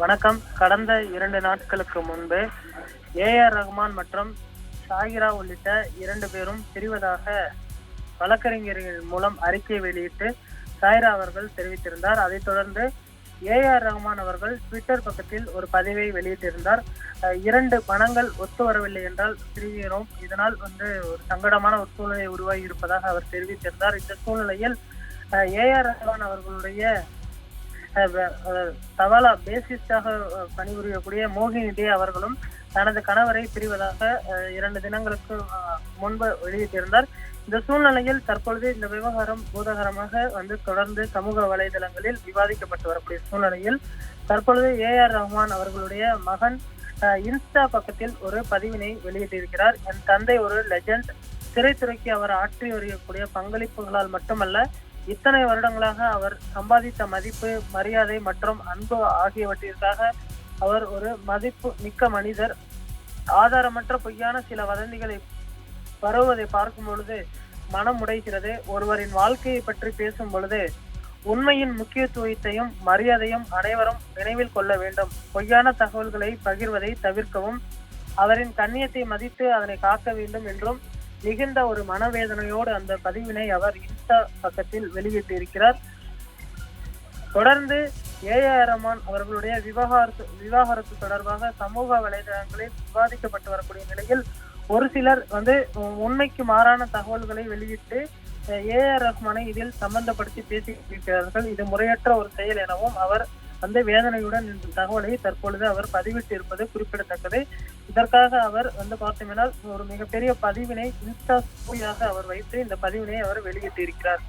வணக்கம். கடந்த இரண்டு நாட்களுக்கு முன்பு ஏ ஆர் ரஹ்மான் மற்றும் ஷாகிரா உள்ளிட்ட இரண்டு பேரும் பிரிவதாக வழக்கறிஞர்கள் மூலம் அறிக்கை வெளியிட்டு சாயிரா அவர்கள் தெரிவித்திருந்தார். அதைத் தொடர்ந்து ஏ ஆர் ரஹ்மான் அவர்கள் ட்விட்டர் பக்கத்தில் ஒரு பதிவை வெளியிட்டிருந்தார். இரண்டு பணங்கள் ஒத்து வரவில்லை என்றால் பிரிகிறோம். இதனால் வந்து ஒரு சங்கடமான ஒரு சூழ்நிலை உருவாகி இருப்பதாக அவர் தெரிவித்திருந்தார். இந்த சூழ்நிலையில் ஏ ஆர் ரஹ்மான் அவர்களுடைய சவாலா தவாலா பேசிஸ்டாக பணிபுரியக்கூடிய மோகினி டே அவர்களும் தனது கணவரை பிரிவதாக இரண்டு தினங்களுக்கு முன்பு வெளியிட்டிருந்தார். இந்த சூழ்நிலையில் தற்பொழுது இந்த விவகாரம் பூதகரமாக வந்து தொடர்ந்து சமூக வலைதளங்களில் விவாதிக்கப்பட்டு வரக்கூடிய சூழ்நிலையில் தற்பொழுது ஏ ஆர் ரஹ்மான் அவர்களுடைய மகன் இன்ஸ்டா பக்கத்தில் ஒரு பதிவினை வெளியிட்டிருக்கிறார். என் தந்தை ஒரு லெஜண்ட். திரைத்துறைக்கு அவர் ஆற்றி வரக்கூடிய பங்களிப்புகளால் மட்டுமல்ல இத்தனை வருடங்களாக அவர் சம்பாதித்த மதிப்பு மரியாதை மற்றும் அன்பு ஆகியவற்றிற்காக அவர் ஒரு மதிப்பு மிக்க மனிதர். ஆதாரமற்ற பொய்யான சில வதந்திகளை பரவுவதை பார்க்கும் பொழுது மனம் உடைகிறது. ஒருவரின் வாழ்க்கையை பற்றி பேசும் பொழுது உண்மையின் முக்கியத்துவத்தையும் மரியாதையும் அனைவரும் நினைவில் கொள்ள வேண்டும். பொய்யான தகவல்களை பகிர்வதை தவிர்க்கவும் அவரின் கண்ணியத்தை மதித்து அதனை காக்க வேண்டும் என்றும் மிகுந்த ஒரு மனவேதனையோடு அந்த பதிவினை அவர் இன்ஸ்டா பக்கத்தில் வெளியிட்டு இருக்கிறார் தொடர்ந்து ஏ ஆர் ரஹ்மான் அவர்களுடைய விவகாரத்து விவாகரத்து தொடர்பாக சமூக வலைதளங்களில் விவாதிக்கப்பட்டு வரக்கூடிய நிலையில் ஒரு சிலர் வந்து உண்மைக்கு மாறான தகவல்களை வெளியிட்டு ஏ ஆர் ரஹ்மானை இதில் சம்பந்தப்படுத்தி பேசியிருக்கிறார்கள். இது முறையற்ற ஒரு செயல் எனவும் அவர் அந்த வேதனையுடன் இந்த தகவலை தற்பொழுது அவர் பதிவிட்டு இருப்பது குறிப்பிடத்தக்கது. இதற்காக அவர் வந்து பார்த்தீங்கன்னா ஒரு மிகப்பெரிய பதிவினை இன்ஸ்டா ஸ்டோரியாக அவர் வைத்து இந்த பதிவினை அவர் வெளியிட்டிருக்கிறார்.